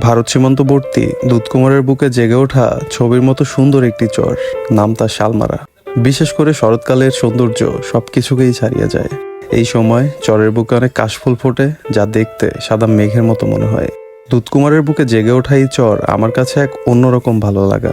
ভারত সীমান্তবর্তী দুধকুমারের বুকে জেগে ওঠা ছবির মতো সুন্দর একটি চর, নাম তার শালমারা। বিশেষ করে শরৎকালের সৌন্দর্য সব কিছুকেই ছাড়িয়ে যায়। এই সময় চরের বুকে অনেক কাশফুল ফোটে, যা দেখতে সাদা মেঘের মতো মনে হয়। দুধকুমারের বুকে জেগে ওঠা এই চর আমার কাছে এক অন্যরকম ভালো লাগা।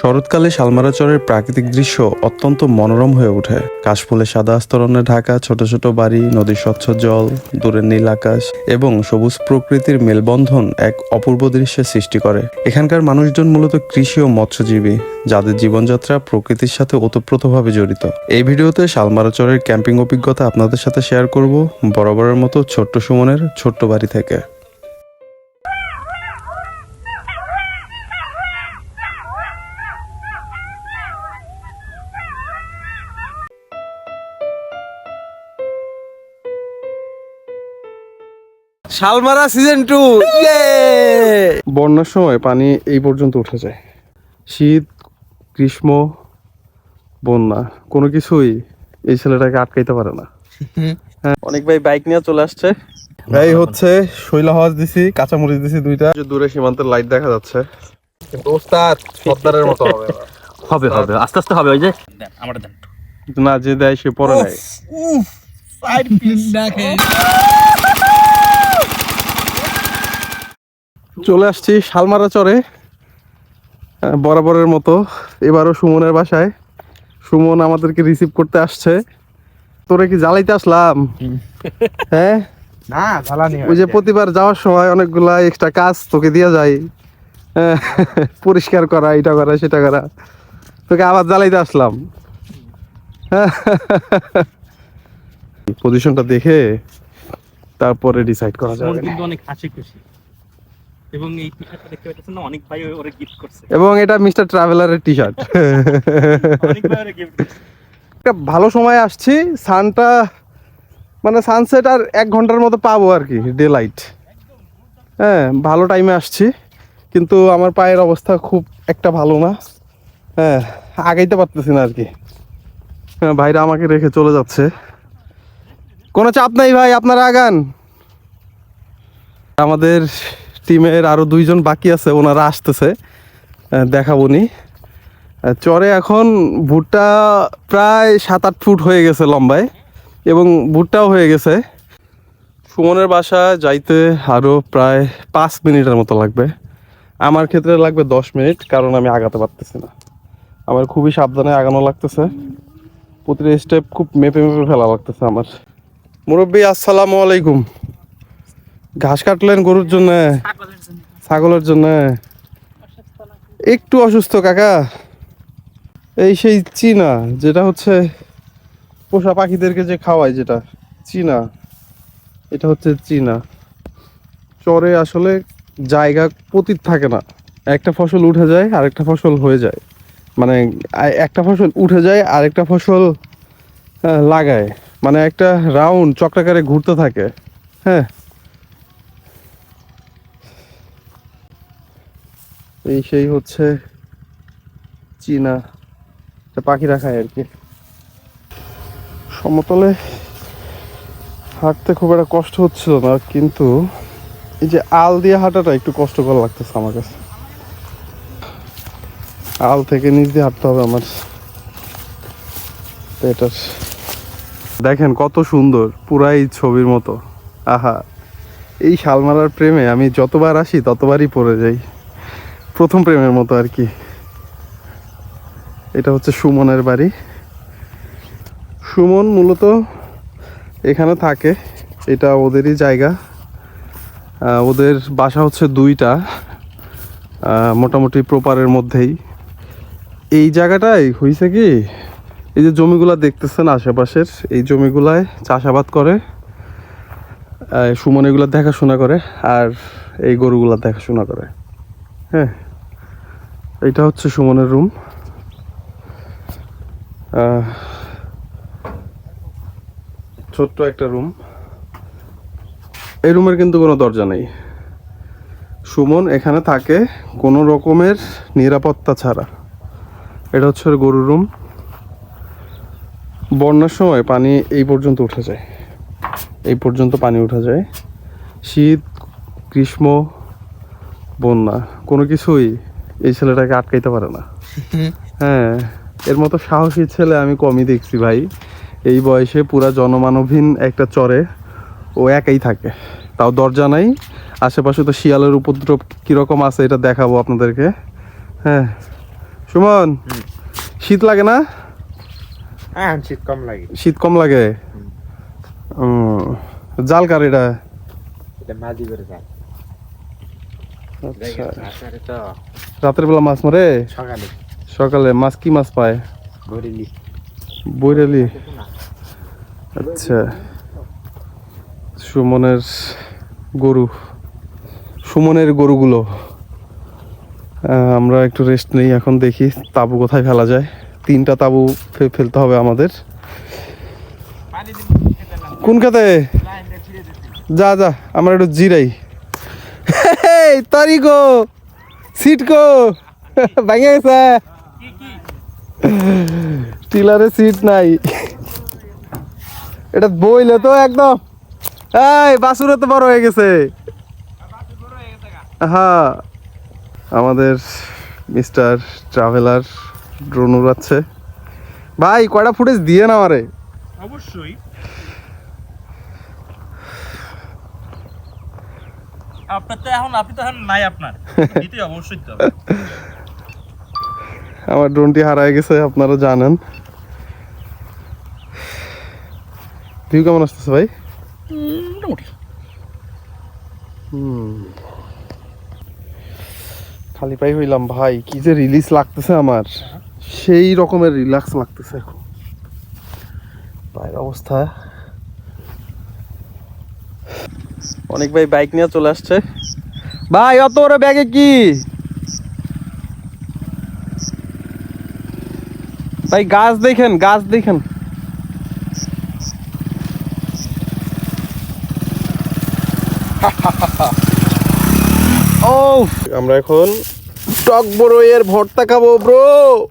শরৎকালে শালমারা চরের প্রাকৃতিক দৃশ্য অত্যন্ত মনোরম হয়ে ওঠে। কাশফুলের সাদা আস্তরণে ঢাকা, ছোট ছোট বাড়ি, নদীর স্বচ্ছ জল, দূরের নীল আকাশ এবং সবুজ প্রকৃতির মেলবন্ধন এক অপূর্ব দৃশ্যের সৃষ্টি করে। এখানকার মানুষজন মূলত কৃষি ও মৎস্যজীবী, যাদের জীবনযাত্রা প্রকৃতির সাথে ওতপ্রোতভাবে জড়িত। এই ভিডিওতে শালমারা চরের ক্যাম্পিং অভিজ্ঞতা আপনাদের সাথে শেয়ার করব বরাবরের মতো ছোট্ট সুমনের ছোট্ট বাড়ি থেকে। শালমারা সিজন টু বন্যার সময় পানি এই পর্যন্ত উঠে যায়। শীত গ্রীষ্ম বন্যা কোনো কিছুই এই ছেলেটাকে আটকাইতে পারে না। হ্যাঁ। অনেক ভাই বাইক নিয়ে চলে আসছে। এই হচ্ছে শৈলা হওয়াজ দিছি কাঁচামরিচ দিছি দুইটা। দূরে সীমান্তের লাইট দেখা যাচ্ছে। কিন্তু ওস্তাদ সর্দারের মতো হবে হবে হবে আস্তে আস্তে হবে ওই যে। আমার দেন। না যে দেয় সে পরে নেয়। চলে আসছি শালমারা চরে বরাবরের মতো। এবারও সুমনের বাসায়। সুমন আমাদেরকে রিসিভ করতে আসছে। তোরে কি জ্বালাইতে আসলাম? হ্যাঁ? না জ্বালানি ওই যে প্রতিবার যাওয়ার সময় অনেকগুলা এক্সট্রা কাজ তোকে দিয়া যায়। হ্যাঁ, পরিষ্কার করা এটা করা সেটা করা। তোকে আবার জ্বালাইতে আসলাম। পজিশনটা দেখে তারপরে ডিসাইড করা যাবে। কিন্তু অনেক হাসি খুশি এবং এই টি শার্টটা দেখতে পাচ্ছেন অনেক ভাই ওরে গিফট করছে। এবং এটা মিস্টার ট্রাভেলারের টি শার্ট অনেক ভাই ওরে গিফট একটা ভালো সময় আসছি সানটা মানে সানসেট আর এক ঘণ্টার মতো পাবো আর কি ডে লাইট হ্যাঁ ভালো টাইমে আসছি কিন্তু আমার পায়ের অবস্থা খুব একটা ভালো না। হ্যাঁ আগাইতে পারতেছি না আর কি। হ্যাঁ ভাইরা আমাকে রেখে চলে যাচ্ছে। কোনো চাপ নাই ভাই আপনারা আগান। আমাদের টিমের আরও দুইজন বাকি আছে, ওনারা আসতেছে। দেখাবো নি। চরে এখন ভুট্টা প্রায় সাত আট ফুট হয়ে গেছে লম্বায়, এবং ভুট্টাও হয়ে গেছে। সুমনের বাসা যাইতে আরও প্রায় পাঁচ মিনিটের মতো লাগবে। আমার ক্ষেত্রে লাগবে দশ মিনিট, কারণ আমি আগাতে পারতেছি না। আমার খুবই সাবধানে আগানো লাগতেছে। প্রতিটা স্টেপ খুব মেপে মেপে ফেলা লাগতেছে আমার। মুরব্বী, আসসালামু আলাইকুম। ঘাস কাটলেন গরুর জন্য? ছাগলের জন্য। একটু অসুস্থ কাকা। এই সেই চীনা যেটা হচ্ছে পোষা পাখিদেরকে যে খাওয়ায় যেটা চীনা। এটা হচ্ছে চীনা। চরে আসলে জায়গা পতিত থাকে না। একটা ফসল উঠে যায় আরেকটা ফসল হয়ে যায়। মানে একটা ফসল উঠে যায় আরেকটা ফসল লাগায়। মানে একটা রাউন্ড চক্রাকারে ঘুরতে থাকে। হ্যাঁ? এই সেই হচ্ছে চীনা, এটা পাখিরা খায় আর কি। সমতলে হাঁটতে খুব একটা কষ্ট হচ্ছিল না, কিন্তু এই যে আল দিয়ে হাঁটাটা একটু কষ্টকর লাগতেছে আমার কাছে। আল থেকে নিচ দিয়ে হাঁটতে হবে আমার তো এটার দেখেন কত সুন্দর, পুরাই ছবির মতো। আহা, এই শালমারার প্রেমে আমি যতবার আসি ততবারই পড়ে যাই। প্রথম প্রেমের মতো আর কি। এটা হচ্ছে সুমনের বাড়ি। সুমন মূলত এখানে থাকে। এটা ওদেরই জায়গা। ওদের বাসা হচ্ছে দুইটা। মোটামুটি প্রপারের মধ্যেই। এই জায়গাটায় হয়েছে কি, এই যে জমিগুলা দেখতেছেন আশেপাশের, এই জমিগুলায় চাষাবাদ করে। সুমন এগুলো দেখাশোনা করে আর এই গরুগুলা দেখাশোনা করে। হ্যাঁ। এটা হচ্ছে সুমনের রুম ছোট্ট একটা রুম এই রুমের কিন্তু কোনো দরজা নেই। সুমন এখানে থাকে কোনো রকমের নিরাপত্তা ছাড়া। এটা হচ্ছে গরুর রুম বন্যার সময় পানি এই পর্যন্ত উঠে যায়। এই পর্যন্ত পানি উঠে যায়। শীত, গ্রীষ্ম, বন্যা, কোনো কিছুই এই ছেলেটাকে আটকাইতে পারে না। হ্যাঁ এর মতো সাহসী ছেলে আমি কমই দেখছি ভাই। এই বয়সে পুরা জনমানবহীন একটা চরে ও একাই থাকে। তাও দরজা নাই আশেপাশে তো শিয়ালের উপদ্রব কীরকম আছে এটা দেখাবো আপনাদেরকে। হ্যাঁ সুমন শীত লাগে না? হ্যাঁ শীত কম লাগে। শীত কম লাগে? জাল কার এটা? এটা মাঝি করে আচ্ছা রাতারে তো রাতের বেলা মাছ মারে? সকালে। সকালে মাছ কি মাছ পায়? বৈরালি। আচ্ছা। সুমনের গরু। সুমনের গরুগুলো। আমরা একটু রেস্ট নেই এখন দেখি তাবু কোথায় ফেলা যায়। তিনটা তাবু ফেলতে হবে আমাদের। কোন খাতে? যা যা আমরা একটু জিরাই। তারি গো, সিট গো, ভেঙে গেছে। টিলারে সিট নাই। এটা বইলে তো একদম। এই, বাসুরে তো বড় হয়ে গেছে। হ্যাঁ আমাদের মিস্টার ট্রাভেলার, ড্রোন উড়াচ্ছে। ভাই, কয়টা ফুটেজ দিয়ে না আমারে? অবশ্যই। আপনার তো এখন আপনি তো এখন নাই আপনার। দিতে অবশ্যই তো আমার ড্রোনটি হারায় গেছে আপনারা জানেন। ভিউ কেমন আসতেছে ভাই? মোটামুটি। খালি পাই হইলাম ভাই কি যে রিলিজ লাগতেছে আমার। সেই রকমের রিল্যাক্স লাগতেছে এখন। পায়ের অবস্থা। অনেক ভাই বাইক নিয়ে চলে আসছে। ভাই, অত বড় ব্যাগে কি? ভাই, গাছ দেখেন গাছ দেখেন। ও। আমরা এখন টক বড়ইয়ের ভর্তা খাব ব্রো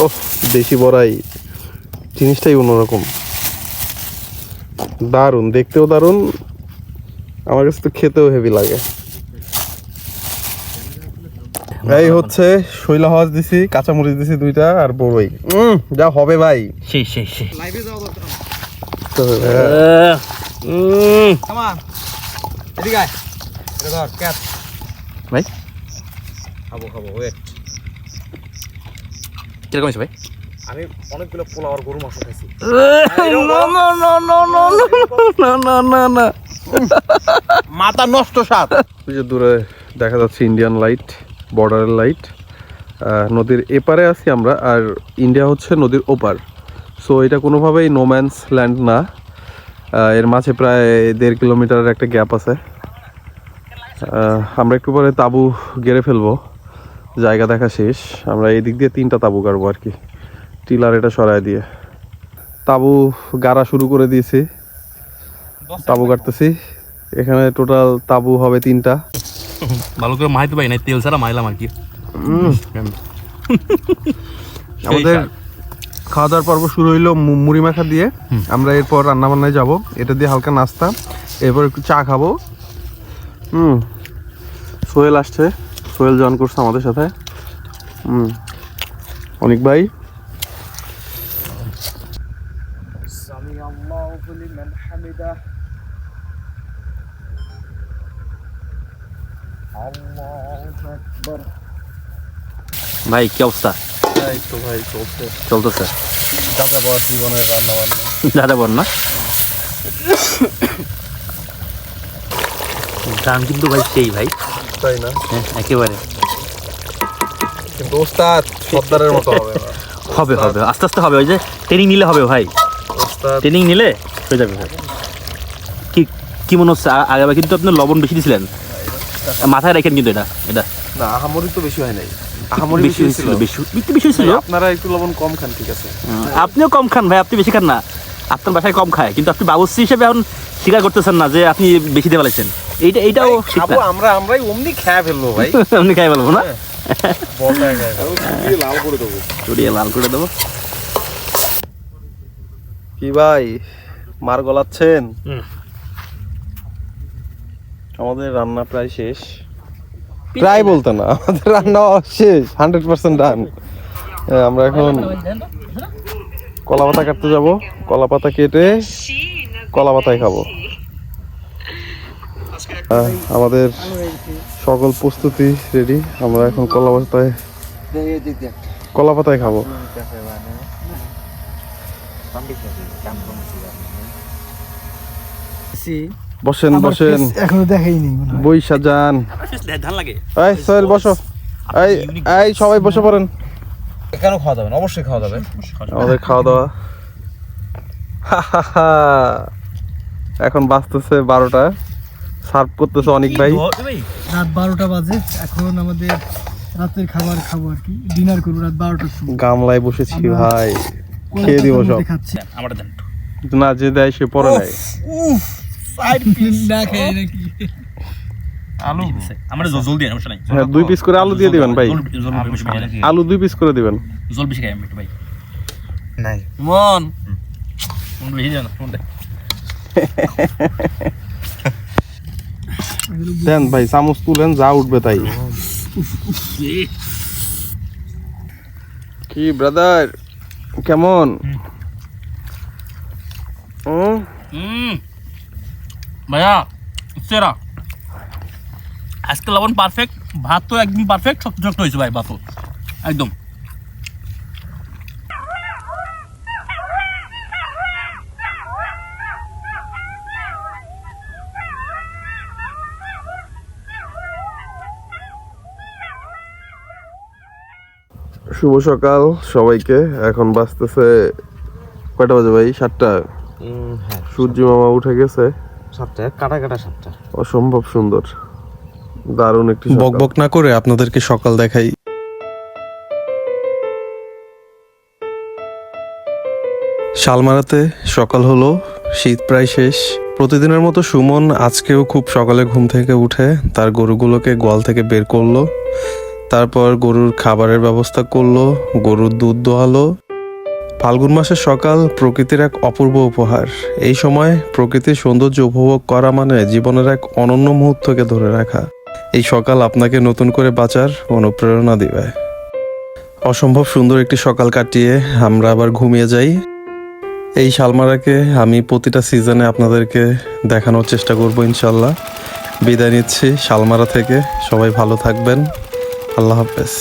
ওহ দেশি বড়াই। জিনিসটাই অন্যরকম। দারুণ দেখতেও দারুণ আমার কাছে তো খেতেও হেভি লাগে। এই হচ্ছে শৈলা হওয়াজ দিছি কাঁচামরিচ দিছি দুইটা আর বড়ই। উম, যা হবে ভাই। সেই সেই সেই ক্যাচ। ভাই। খাব খাব ওয়েট কীরকম হয়েছে ভাই? আমি অনেকগুলো পোলাওয়ার গরু মাংস খাইছি মাথা নষ্ট সাত ওই যে দূরে দেখা যাচ্ছে ইন্ডিয়ান লাইট বর্ডারের লাইট নদীর এপারে আছি আমরা আর ইন্ডিয়া হচ্ছে নদীর ওপার সো এটা কোনোভাবেই নোম্যান্স ল্যান্ড না এর মাঝে প্রায় দেড় কিলোমিটারের একটা গ্যাপ আছে আমরা একটু পরে তাবু গেড়ে ফেলব জায়গা দেখা শেষ আমরা এই দিক দিয়ে তিনটা তাবু গাড়বো আর কি টিলার এটা সরায় দিয়ে। তাবু গাড়া শুরু করে দিয়েছি। তাবু কাটতেছি। এখানে টোটাল তাবু হবে তিনটা। ভালো করে মাইতে পারি না তেল ছাড়া মাইলাম আর কি। আমাদের খাওয়া দাওয়ার পর্ব শুরু হইল মুড়ি মাখা দিয়ে। আমরা এরপর রান্না বান্নায় যাব। এটা দিয়ে হালকা নাস্তা। এরপর একটু চা খাব। হুম সোহেল আসছে। সোহেল জয়েন করছে আমাদের সাথে। হুম অনেক ভাই। হামিদা আল্লাহু ভাই কি অবস্থা? চলতেছে। দাদা বল না? দাম কিন্তু ভাই সেই ভাই। তাই না? হ্যাঁ একেবারে। কিন্তু ওস্তাদ সর্দারের মতো হবে হবে হবে। আস্তে আস্তে হবে। ওই যে ট্রেনিং নিলে হবে ভাই। ট্রেনিং নিলে? হয়ে যাবে কি কি মনে হচ্ছে? আ- আগেবার কিন্তু আপনি লবণ বেশি দিয়েছিলেন মাথায় রাখেন কিন্তু এটা এটা। না আহামরি তো বেশি হয় নাই। আহামরি বেশি হয়েছিল বেশি একটু বেশি হয়েছিল? আপনারা একটু লবণ কম খান ঠিক আছে। আপনিও কম খান ভাই আপনি বেশি খান না। আপনার বাসায় কম খায় কিন্তু আপনি বাবুশ্রী হিসেবে এখন স্বীকার করতেছেন না যে আপনি বেশি দিয়ে ফেলেছেন এইটা এইটাও খাব আমরা আমরাই অমনি খেয়ে ফেলব ভাই। আপনি খাই বলব না? লাল করে দেবো। লাল করে দেবো। কি ভাই? মার গলাচ্ছেন? আমাদের রান্না প্রায় শেষ। প্রায় বলতে না আমাদের রান্না শেষ হান্ড্রেড পার্সেন্ট ডান আমরা এখন কলা পাতা কাটতে যাব কলা পাতা কেটে কলা পাতায় খাব। আহ, আমাদের সকল প্রস্তুতি রেডি আমরা এখন কলা পাতায় কলা পাতায় খাব। বসেন বসেন। এখনও দেখাইনি। বই ধান লাগে। এই সোহেল বসো। এই এই সবাই বসে পড়েন। কেন খাওয়া যাবে অবশ্যই খাওয়া যাবে। আমাদের খাওয়া দাওয়া। এখন বাজতেছে বারোটা। সার্ভ করতেছে অনেক ভাই। রাত বারোটা বাজে এখন আমাদের রাতের খাবার খাব আর কি। ডিনার করব রাত বারোটার সময়। গামলায় বসেছি ভাই। খেয়ে দিব সব। খাচ্ছি। আমার না যে দেয় সে পরে নাই না খাই নাকি আলু? আমার জল জল দিয়ে সমস্যা নাই। হ্যাঁ দুই পিস করে আলু দিয়ে দিবেন ভাই। আলু দুই পিস করে দিবেন। জল বেশি খাই আমি ভাই। নাই। মন মন বেশি জানো মন দেন। ভাই চামচ তুলেন যা উঠবে তাই। কি ব্রাদার কেমন? হুম? হুম। ভাইয়া সেরা আজকে লবণ পারফেক্ট ভাত তো একদম পারফেক্ট শক্ত শক্ত হয়েছে ভাই ভাত একদম। শুভ সকাল সবাইকে। এখন বাজতেছে কয়টা বাজে ভাই? সাতটা। হ্যাঁ সূর্য মামা উঠে গেছে। সাতটা কাটা কাটা সাতটা অসম্ভব সুন্দর। দারুণ একটি বকবক না করে আপনাদেরকে সকাল দেখাই। শালমারাতে সকাল হলো শীত প্রায় শেষ। প্রতিদিনের মতো সুমন আজকেও খুব সকালে ঘুম থেকে উঠে তার গরুগুলোকে গোয়াল থেকে বের করল। তারপর গরুর খাবারের ব্যবস্থা করল গরুর দুধ দোয়ালো ফাল্গুন মাসের সকাল প্রকৃতির এক অপূর্ব উপহার। এই সময় প্রকৃতির সৌন্দর্য উপভোগ করা মানে জীবনের এক অনন্য মুহূর্তকে ধরে রাখা। এই সকাল আপনাকে নতুন করে বাঁচার অনুপ্রেরণা দিবে। অসম্ভব সুন্দর একটি সকাল কাটিয়ে আমরা আবার ঘুমিয়ে যাই। এই শালমারাকে আমি প্রতিটা সিজনে আপনাদেরকে দেখানোর চেষ্টা করব ইনশাল্লাহ। বিদায় নিচ্ছি শালমারা থেকে। সবাই ভালো থাকবেন। আল্লাহ হাফেজ।